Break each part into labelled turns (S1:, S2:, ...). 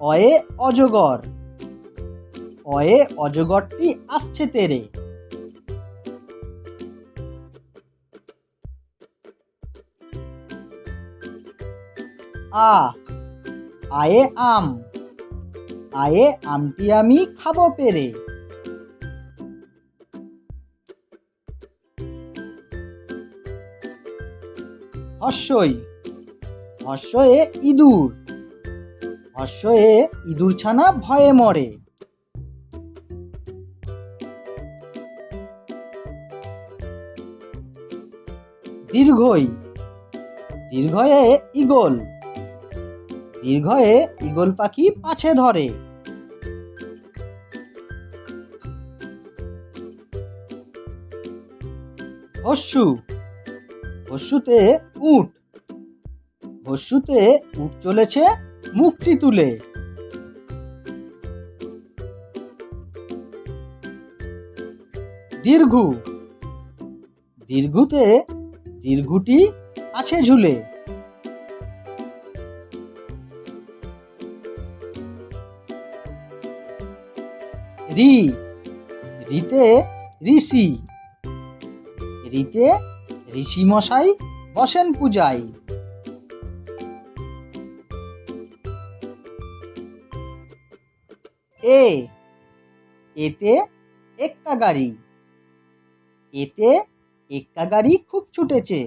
S1: অয়ে অজগর। অয়ে অজগরটি আসছে তেরে। আ। আয়ে আম। আয়ে আমটি আমি খাব পেরে। হর্ষই। হর্ষয়ে ইঁদুর। হর্ষয়ে ইঁদুর ছানা ভয়ে মরে। দীর্ঘই, দীর্ঘয়ে ইগল দীর্ঘয়ে ইগল পাখি পাছে ধরে। হস্যু, হস্যুতে উট হস্যুতে উট চলেছে মুখটি তুলে। দীর্ঘু। দীর্ঘুতে দীর্ঘুটি আছে ঝুলে। রি। রিতে ঋষি। রিতে ঋষি মশাই বসেন পূজায়। এ, এতে এক্কা গাড়ি। এতে এক্কা গাড়ি খুব ছুটেছে।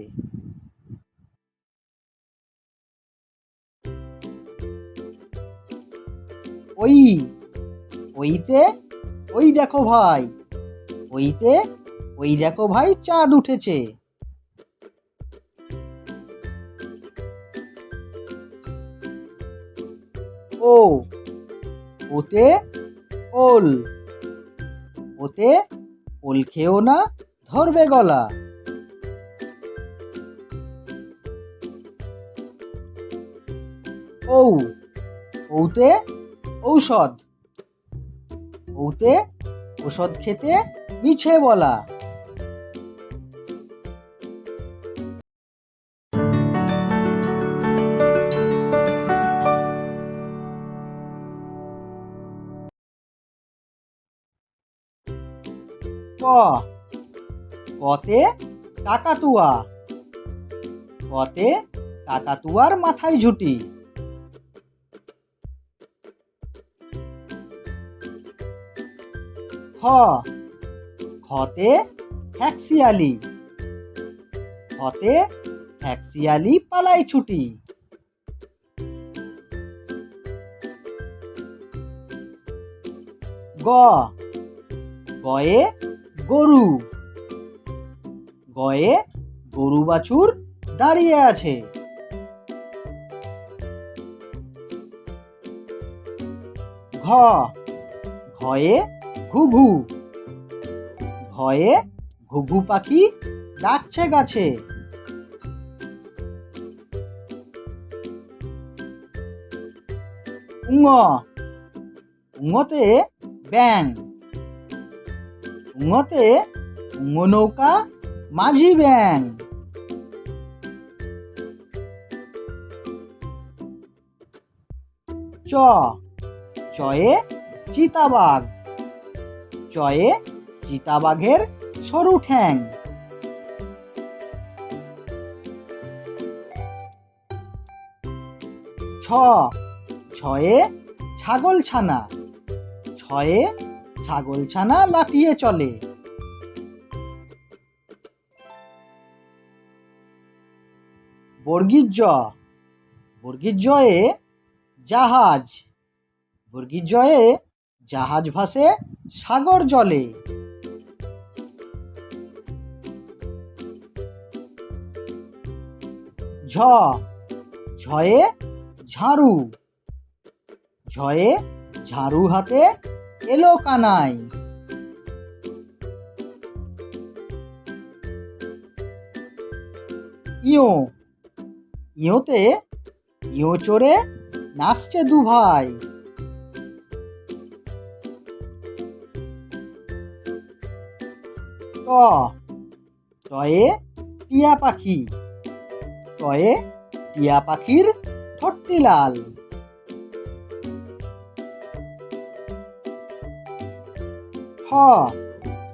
S1: ওই, ওইতে, ওই দেখো ভাই, ওইতে, ওই দেখো ভাই চাঁদ উঠেছে। ও ওতে ওল। ওতে ওল খেও না, ধরবে গলা। ও ঔতে ঔষধ। ঔতে ঔষধ খেতে মিছে বলা। কতে কাকাতুয়া। কতে কাকাতুয়ার মাথায় ঝুটি। খ। খতে ফ্যাক্সিয়ালি। খতে ফ্যাক্সিয়ালি পালাই ছুটি। গ। গয়ে গরু। গয়ে গরু বাছুর দাঁড়িয়ে আছে। ঘ। ঘয়ে ঘুঘু। ঘয়ে ঘুঘু পাখি ডাকছে গাছে। উঙ। উঙতে ব্যাং উঙতে উঙ নৌকা মাঝি ব্যাং। চ। চয়ে চিতাবাঘ। চয়ে চিতাবাঘের সরু ঠ্যাং। ছ। ছয়ে ছাগল ছানা ছয়ে ছাগল ছানা লাফিয়ে চলে। বর্গীর জ বর্গীর জয়ে জাহাজ। বর্গীর জয়ে জাহাজ ভাসে সাগর জলে। ঝ। ঝয়ে ঝাড়ু। ঝয়ে ঝাড়ু হাতে এলো কানাই। ইয়ো। ইহতে ইহ চড়ে নাচছে দু ভাই। ট টয়ে টিয়া পাখি। টয়ে টিয়া পাখির ঠট্টি লাল।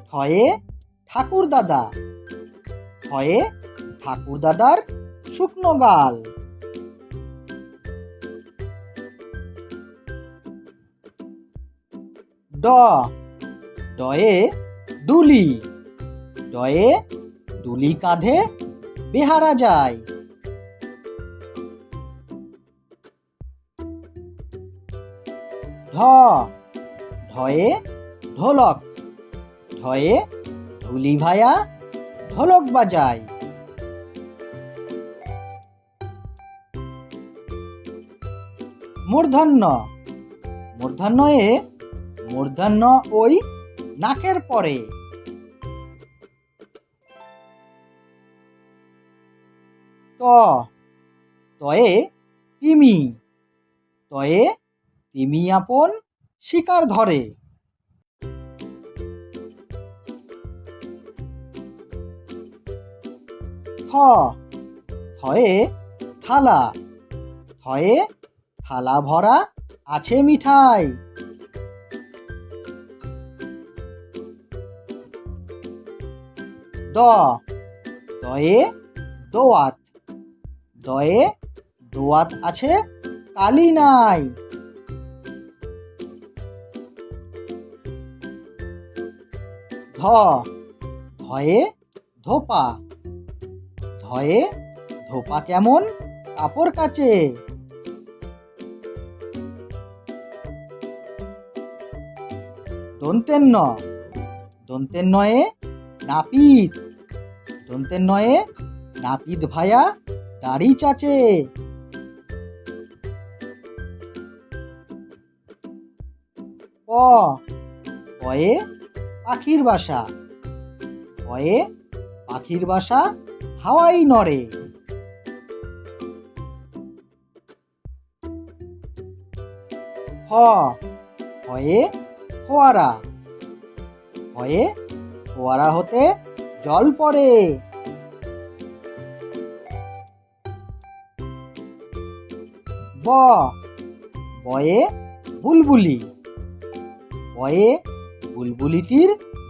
S1: ঠয়ে ঠাকুর দাদা ঠয়ে ঠাকুর দাদার শুকনো গাল। ড। ডয়ে ডুলি ডয়ে ডুলি কাঁধে বেহারা যায়। ঢ। ঢয়ে ঢোলক। ঢয়ে ঢুলি ভায়া ঢোলক বাজায়। মূর্ধন্য। মূর্ধন্যয়ে মূর্ধন্য ওই নাকের পরে। ত। তয়ে তিমি। তয়ে তিমি আপন শিকার ধরে। থ। থয়ে থালা। থয়ে থালা ভরা আছে মিঠাই। দ, দয়ে দোয়াত। দয়ে দোয়াত আছে কালি নাই। ধ, ধয়ে ধোপা। ধয়ে ধোপা কেমন? কাপড় কাচে। দন্তের ন দন্তের নয়ে নাপিত। দন্তের নয়ে নাপিত ভায়া দাড়ি চাচে। পয়ে পাখির বাসা। পয়ে পাখির বাসা হাওয়াই নড়ে। হয়ে ফোয়ারা। হয়ে ফোয়ারা হতে জল পড়ে। ব। বয়ে বুলবুলি। বয়ে বুলবুলিটির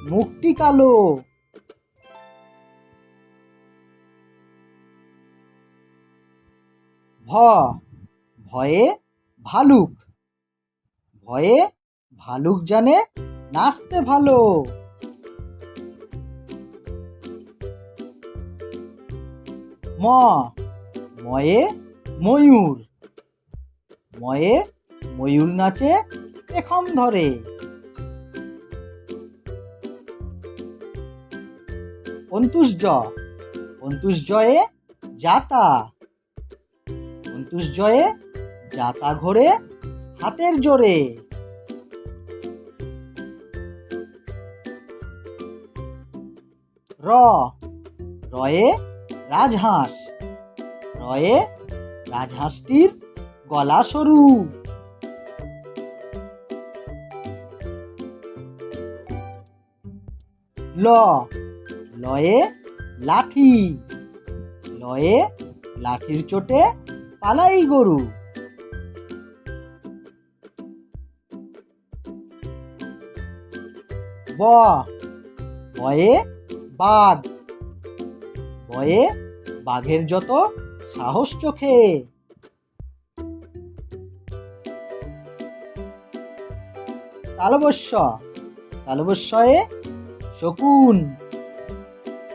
S1: মুখটি কালো। ভ। ভয়ে ভালুক। ভয়ে ভালুক জানে নাচতে ভালো। ম, ময়ে ময়ূর। ময়ে ময়ূর নাচে পেখম ধরে। অন্তুষ অন্তুষ জয়ে জাতা। অন্তুষ জয়ে জাতা ঘোরে হাতের জোরে। র। রয়ে রাজহাঁস। রয়ে রাজহাঁসটির গলা সরু। ল। লয়ে লাঠি। লয়ে লাঠির চোটে পালাই গরু। ব। বয়ে বাঘ। ভয়ে বাঘের যত সাহস চোখে। তালবস্য তালবস্যয়ে শকুন।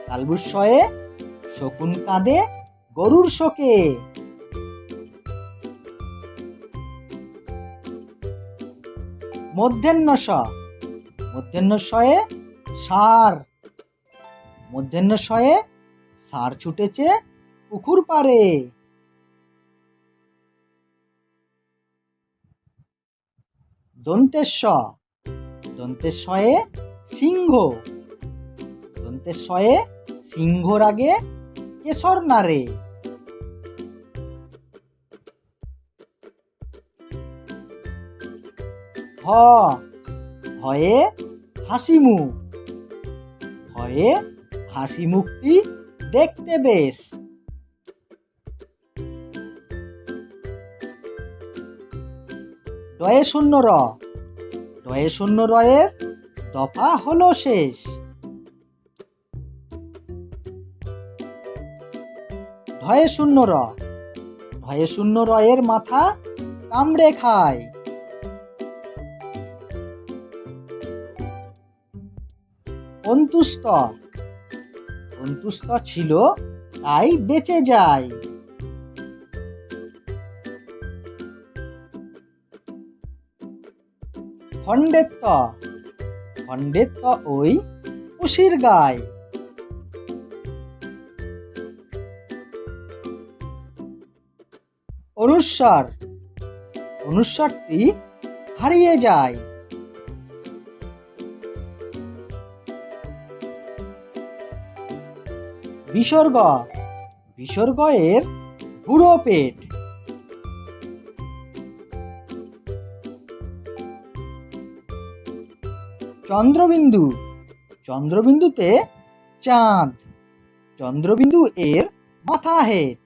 S1: তালবস্যয়ে শকুন কাঁদে গরুর শোকে। মধ্যাহ্ন স মধ্যাহ্ন শয়ে সার। মধ্যাহ্ন শয়ে সার ছুটেছে পুকুর পাড়ে। দন্তেশ্ব দন্তেশ্বয়ে সিংহ দন্তেশ্বয়ে সিংহর আগে কেশর নারে হ হাসি মুখ হয়ে হাসি মুখটি দেখতে বেশ। ডয়ে শূন্য র। ডয়ে শূন্য রয়ের দফা হলো শেষ। ধয়ে শূন্য র। ধয়ে শূন্য রয়ের মাথা কামড়ে খায়। অন্তুস্ত অন্তুস্ত ছিল তাই বেঁচে যায়। খণ্ডেত্ব খণ্ডেত্ব ওই উশির গায়। অনুস্বর অনুস্বরটি হারিয়ে যায়। বিসর্গ। বিসর্গ এর বুড়ো পেট। চন্দ্রবিন্দু। চন্দ্রবিন্দুতে চাঁদ। চন্দ্রবিন্দু এর মাথা হেড